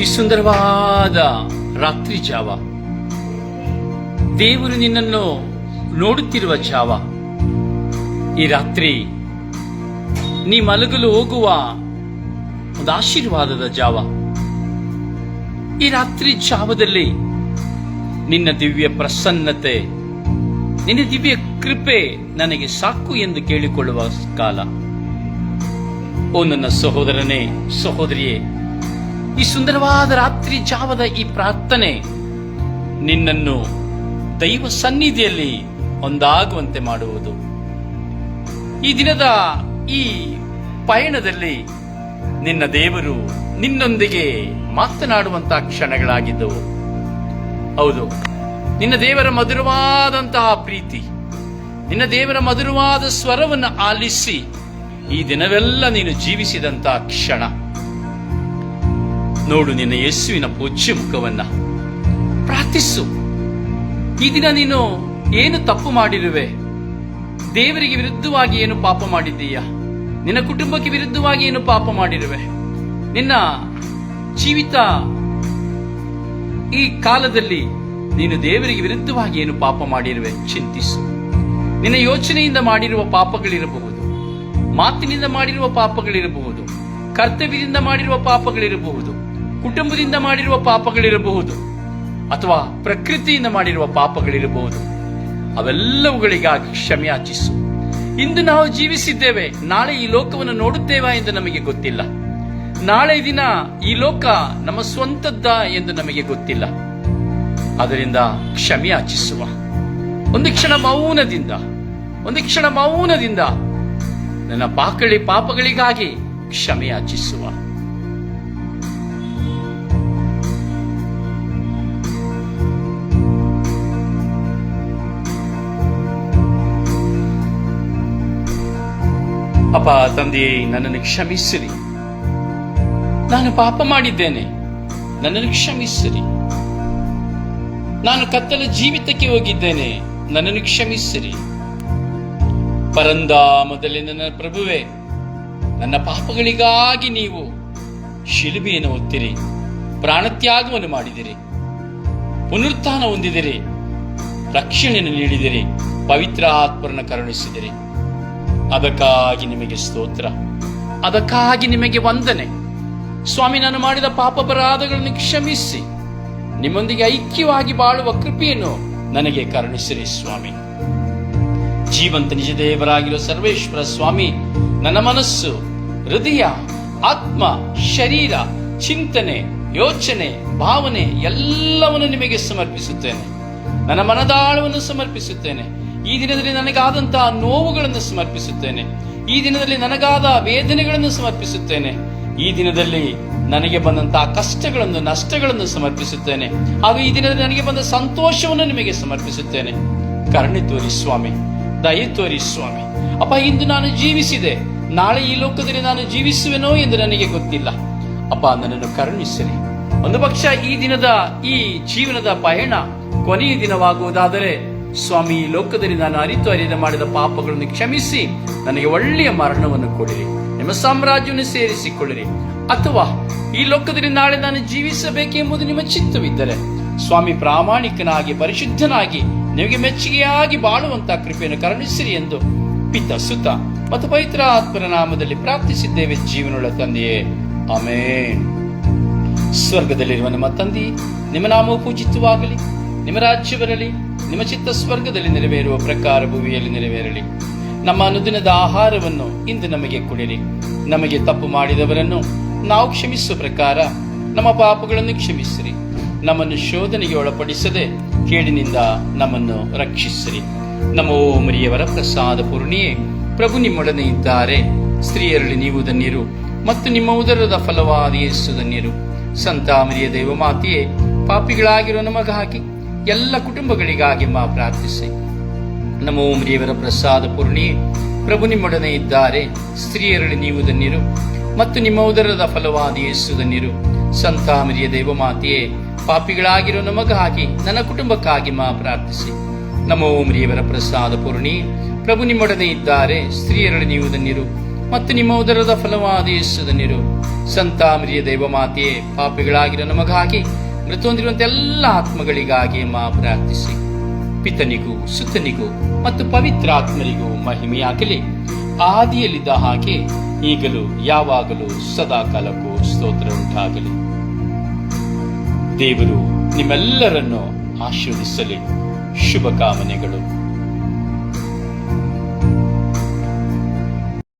ಈ ಸುಂದರವಾದ ರಾತ್ರಿ ಜಾವ. ದೇವರು ನಿನ್ನನ್ನು ನೋಡುತ್ತಿರುವ ಜಾವ. ಈ ರಾತ್ರಿ ನೀ ಮಲಗಲು ಹೋಗುವ ಒಂದು ಆಶೀರ್ವಾದದ ಜಾವ. ಈ ರಾತ್ರಿ ಜಾವದಲ್ಲಿ ನಿನ್ನ ದಿವ್ಯ ಪ್ರಸನ್ನತೆ, ನಿನ್ನ ದಿವ್ಯ ಕೃಪೆ ನನಗೆ ಸಾಕು ಎಂದು ಕೇಳಿಕೊಳ್ಳುವ ಕಾಲ. ಓ ನನ್ನ ಸಹೋದರನೇ, ಸಹೋದರಿಯೇ ಈ ಸುಂದರವಾದ ರಾತ್ರಿ ಜಾವದ ಈ ಪ್ರಾರ್ಥನೆ ನಿನ್ನನ್ನು ದೈವ ಸನ್ನಿಧಿಯಲ್ಲಿ ಒಂದಾಗುವಂತೆ ಮಾಡುವುದು. ಈ ದಿನದ ಈ ಪಯಣದಲ್ಲಿ ನಿನ್ನ ದೇವರು ನಿನ್ನೊಂದಿಗೆ ಮಾತನಾಡುವಂತಹ ಕ್ಷಣಗಳಾಗಿದ್ದವು ಹೌದು, ನಿನ್ನ ದೇವರ ಮಧುರವಾದಂತಹ ಪ್ರೀತಿ, ನಿನ್ನ ದೇವರ ಮಧುರವಾದ ಸ್ವರವನ್ನು ಆಲಿಸಿ ಈ ದಿನವೆಲ್ಲ ನೀನು ಜೀವಿಸಿದಂತಹ ಕ್ಷಣ. ನೋಡು, ನಿನ್ನ ಯೇಸುವಿನ ಪೂಜ್ಯ ಮುಖವನ್ನ ಪ್ರಾರ್ಥಿಸು. ಈ ದಿನ ನೀನು ಏನು ತಪ್ಪು ಮಾಡಿರುವೆ? ದೇವರಿಗೆ ವಿರುದ್ಧವಾಗಿ ಏನು ಪಾಪ ಮಾಡಿದ್ದೀಯಾ? ನಿನ್ನ ಕುಟುಂಬಕ್ಕೆ ವಿರುದ್ಧವಾಗಿ ಏನು ಪಾಪ ಮಾಡಿರುವೆ? ನಿನ್ನ ಜೀವಿತ ಈ ಕಾಲದಲ್ಲಿ ನೀನು ದೇವರಿಗೆ ವಿರುದ್ಧವಾಗಿ ಏನು ಪಾಪ ಮಾಡಿರುವೆ? ಚಿಂತಿಸು. ನಿನ್ನ ಯೋಚನೆಯಿಂದ ಮಾಡಿರುವ ಪಾಪಗಳಿರಬಹುದು. ಮಾತಿನಿಂದ ಮಾಡಿರುವ ಪಾಪಗಳಿರಬಹುದು. ಕರ್ತವ್ಯದಿಂದ ಮಾಡಿರುವ ಪಾಪಗಳಿರಬಹುದು. ಕುಟುಂಬದಿಂದ ಮಾಡಿರುವ ಪಾಪಗಳಿರಬಹುದು ಅಥವಾ ಪ್ರಕೃತಿಯಿಂದ ಮಾಡಿರುವ ಪಾಪಗಳಿರಬಹುದು. ಅವೆಲ್ಲವುಗಳಿಗಾಗಿ ಕ್ಷಮೆಯಾಚಿಸು ಇಂದು ನಾವು ಜೀವಿಸಿದ್ದೇವೆ. ನಾಳೆ ಈ ಲೋಕವನ್ನು ನೋಡುತ್ತೇವಾ ಎಂದು ನಮಗೆ ಗೊತ್ತಿಲ್ಲ. ನಾಳೆ ದಿನ ಈ ಲೋಕ ನಮ್ಮ ಸ್ವಂತದ್ದ ಎಂದು ನಮಗೆ ಗೊತ್ತಿಲ್ಲ. ಅದರಿಂದ ಕ್ಷಮೆಯಾಚಿಸುವ ಒಂದು ಕ್ಷಣ ಮೌನದಿಂದ, ಒಂದು ಕ್ಷಣ ಮೌನದಿಂದ ನನ್ನ ಪಾಕಳಿ ಪಾಪಗಳಿಗಾಗಿ ಕ್ಷಮೆಯಾಚಿಸುವ ಅಪ್ಪ, ತಂದೆಯೇ, ನನ್ನನ್ನು ಕ್ಷಮಿಸಿರಿ. ನಾನು ಪಾಪ ಮಾಡಿದ್ದೇನೆ. ನನ್ನನ್ನು ಕ್ಷಮಿಸಿರಿ. ನಾನು ಕತ್ತಲ ಜೀವಿತಕ್ಕೆ ಹೋಗಿದ್ದೇನೆ. ನನ್ನನ್ನು ಕ್ಷಮಿಸಿರಿ. ಪರಂದಾಮದಲ್ಲಿ ನನ್ನ ಪ್ರಭುವೆ, ನನ್ನ ಪಾಪಗಳಿಗಾಗಿ ನೀವು ಶಿಲುಬೆಯನ್ನು ಒತ್ತಿರಿ ಪ್ರಾಣತ್ಯಾಗವನ್ನು ಮಾಡಿದಿರಿ, ಪುನರುತ್ಥಾನ ಹೊಂದಿದಿರಿ, ರಕ್ಷಣೆಯನ್ನು ನೀಡಿದಿರಿ ಪವಿತ್ರ ಆತ್ಮರನ್ನು ಕರುಣಿಸಿದಿರಿ. ಅದಕ್ಕಾಗಿ ನಿಮಗೆ ಸ್ತೋತ್ರ. ಅದಕ್ಕಾಗಿ ನಿಮಗೆ ವಂದನೆ. ಸ್ವಾಮಿ, ನಾನು ಮಾಡಿದ ಪಾಪಪರಾಧಗಳನ್ನು ಕ್ಷಮಿಸಿ. ನಿಮ್ಮೊಂದಿಗೆ ಐಕ್ಯವಾಗಿ ಬಾಳುವ ಕೃಪೆಯನ್ನು ನನಗೆ ಕರುಣಿಸಿರಿ ಸ್ವಾಮಿ. ಜೀವಂತ ನಿಜ ದೇವರಾಗಿರೋ ಸರ್ವೇಶ್ವರ ಸ್ವಾಮಿ, ನನ್ನ ಮನಸ್ಸು, ಹೃದಯ, ಆತ್ಮ, ಶರೀರ, ಚಿಂತನೆ, ಯೋಚನೆ, ಭಾವನೆ ಎಲ್ಲವನ್ನು ನಿಮಗೆ ಸಮರ್ಪಿಸುತ್ತೇನೆ. ನನ್ನ ಮನದಾಳವನ್ನು ಸಮರ್ಪಿಸುತ್ತೇನೆ. ಈ ದಿನದಲ್ಲಿ ನನಗಾದಂತಹ ನೋವುಗಳನ್ನು ಸಮರ್ಪಿಸುತ್ತೇನೆ. ಈ ದಿನದಲ್ಲಿ ನನಗಾದ ವೇದನೆಗಳನ್ನು ಸಮರ್ಪಿಸುತ್ತೇನೆ. ಈ ದಿನದಲ್ಲಿ ನನಗೆ ಬಂದಂತಹ ಕಷ್ಟಗಳನ್ನು, ನಷ್ಟಗಳನ್ನು ಸಮರ್ಪಿಸುತ್ತೇನೆ. ಹಾಗೂ ಈ ದಿನದಲ್ಲಿ ನನಗೆ ಬಂದ ಸಂತೋಷವನ್ನು ನಿಮಗೆ ಸಮರ್ಪಿಸುತ್ತೇನೆ. ಕರುಣೆ ತೋರಿ ಸ್ವಾಮಿ, ದಯೆ ತೋರಿ ಸ್ವಾಮಿ. ಅಪ್ಪ, ಇಂದು ನಾನು ಜೀವಿಸಿದೆ. ನಾಳೆ ಈ ಲೋಕದಲ್ಲಿ ನಾನು ಜೀವಿಸುವೆನೋ ಎಂದು ನನಗೆ ಗೊತ್ತಿಲ್ಲ. ಅಪ್ಪ, ನನ್ನನ್ನು ಕರುಣಿಸಿರಿ. ಒಂದು ಪಕ್ಷ ಈ ದಿನದ ಈ ಜೀವನದ ಪಯಣ ಕೊನೆಯ ದಿನವಾಗುವುದಾದರೆ ಸ್ವಾಮಿ ಈ ಲೋಕದಲ್ಲಿ ನಾನು ಅರಿತು ಅರಿದ ಮಾಡಿದ ಪಾಪಗಳನ್ನು ಕ್ಷಮಿಸಿ. ನನಗೆ ಒಳ್ಳೆಯ ಮರಣವನ್ನು ಕೊಡಿರಿ. ನಿಮ್ಮ ಸಾಮ್ರಾಜ್ಯವನ್ನು ಸೇರಿಸಿಕೊಳ್ಳಿರಿ. ಅಥವಾ ಈ ಲೋಕದಲ್ಲಿ ನಾಳೆ ನಾನು ಜೀವಿಸಬೇಕೆಂಬುದು ನಿಮ್ಮ ಚಿತ್ತವಿದ್ದರೆ. ಸ್ವಾಮಿ, ಪ್ರಾಮಾಣಿಕನಾಗಿ, ಪರಿಶುದ್ಧನಾಗಿ, ನಿಮಗೆ ಮೆಚ್ಚುಗೆಯಾಗಿ ಬಾಳುವಂತಹ ಕೃಪೆಯನ್ನು ಕರುಣಿಸಿರಿ ಎಂದು ಪಿತ ಸುತ ಮತ್ತು ಪವಿತ್ರ ಆತ್ಮನ ನಾಮದಲ್ಲಿ ಪ್ರಾರ್ಥಿಸಿದ್ದೇವೆ ಜೀವನೊಳ ತಂದೆಯೇ. ಆಮೇನ್. ಸ್ವರ್ಗದಲ್ಲಿರುವ ನಿಮ್ಮ ತಂದೆ, ನಿಮ್ಮ ನಾಮವು ಪೂಜಿತವಾಗಲಿ. ನಿಮ್ಮ ರಾಜ್ಯ ಬರಲಿ ನಿಮ್ಮ ಚಿತ್ತ ಸ್ವರ್ಗದಲ್ಲಿ ನೆರವೇರುವ ಪ್ರಕಾರ ಭೂಮಿಯಲ್ಲಿ ನೆರವೇರಲಿ. ನಮ್ಮ ಅನುದಿನದ ಆಹಾರವನ್ನು ಇಂದು ನಮಗೆ ಕೊಡಿರಿ. ನಮಗೆ ತಪ್ಪು ಮಾಡಿದವರನ್ನು ನಾವು ಕ್ಷಮಿಸುವ ಪ್ರಕಾರ ನಮ್ಮ ಪಾಪಗಳನ್ನು ಕ್ಷಮಿಸಿರಿ. ನಮ್ಮನ್ನು ಶೋಧನೆಗೆ ಒಳಪಡಿಸದೆ ಕೇಡಿನಿಂದ ನಮ್ಮನ್ನು ರಕ್ಷಿಸಿರಿ. ನಮೋ ಮರಿಯವರ ಪ್ರಸಾದ ಪೂರ್ಣಿಯೇ, ಪ್ರಭು ನಿಮ್ಮೊಡನೆ ಇದ್ದಾರೆ. ಸ್ತ್ರೀಯರಲ್ಲಿ ನೀವು ಧನ್ಯರು ಮತ್ತು ನಿಮ್ಮ ಉದರದ ಫಲವಾದ ಯೇಸು ಧನ್ಯರು. ಸಂತಾಮರಿಯ ದೈವ ಮಾತೆಯೇ ಪಾಪಿಗಳಾಗಿರೋ ನಮಗಾಗಿ ಎಲ್ಲ ಕುಟುಂಬಗಳಿಗಾಗಿ ಮಾ ಪ್ರಾರ್ಥಿಸಿ. ನಮೋ ದೇವರ ಪ್ರಸಾದ ಪೂರ್ಣಿ, ಪ್ರಭು ನಿಮ್ಮೊಡನೆ ಇದ್ದಾರೆ, ಸ್ತ್ರೀಯರಲ್ಲಿ ನೀವು ಧನ್ಯರು ಮತ್ತು ನಿಮ್ಮ ಉದರದ ಫಲವಾದ ಯೇಸು ಧನ್ಯರು. ಸಂತ ಮರಿಯ ದೈವ ಮಾತೆಯೇ ಪಾಪಿಗಳಾಗಿರೋ ನಮಗಾಗಿ ನನ್ನ ಕುಟುಂಬಕ್ಕಾಗಿ ಮಾ ಪ್ರಾರ್ಥಿಸಿ. ನಮೋ ಮರಿಯವರ ಪ್ರಸಾದ ಪೂರ್ಣಿ, ಪ್ರಭು ನಿಮ್ಮೊಡನೆ ಇದ್ದಾರೆ, ಸ್ತ್ರೀಯರಲ್ಲಿ ನೀವು ಧನ್ಯರು ಮತ್ತು ನಿಮ್ಮ ಉದರದ ಫಲವಾದ ಯೇಸು ಧನ್ಯರು. ಸಂತ ಮರಿಯ ದೈವ ಮಾತೆಯೇ ಪಾಪಿಗಳಾಗಿರೋ ನಮಗಾಗಿ ಮೃತ ಹೊಂದಿರುವಂತ ಎಲ್ಲ ಆತ್ಮಗಳಿಗಾಗಿ ಮಾ ಪ್ರಾರ್ಥಿಸಿ. ಪಿತನಿಗೂ, ಸುತನಿಗೂ ಮತ್ತು ಪವಿತ್ರ ಆತ್ಮರಿಗೂ ಮಹಿಮೆಯಾಗಲಿ. ಆದಿಯಲ್ಲಿದ್ದ ಹಾಗೆ ಈಗಲೂ, ಯಾವಾಗಲೂ ಸದಾ ಕಾಲಕ್ಕೂ ಸ್ತೋತ್ರ ಉಂಟಾಗಲಿ. ದೇವರು ನಿಮ್ಮೆಲ್ಲರನ್ನು ಆಶೀರ್ವದಿಸಲಿ. ಶುಭ ಕಾಮನೆಗಳು.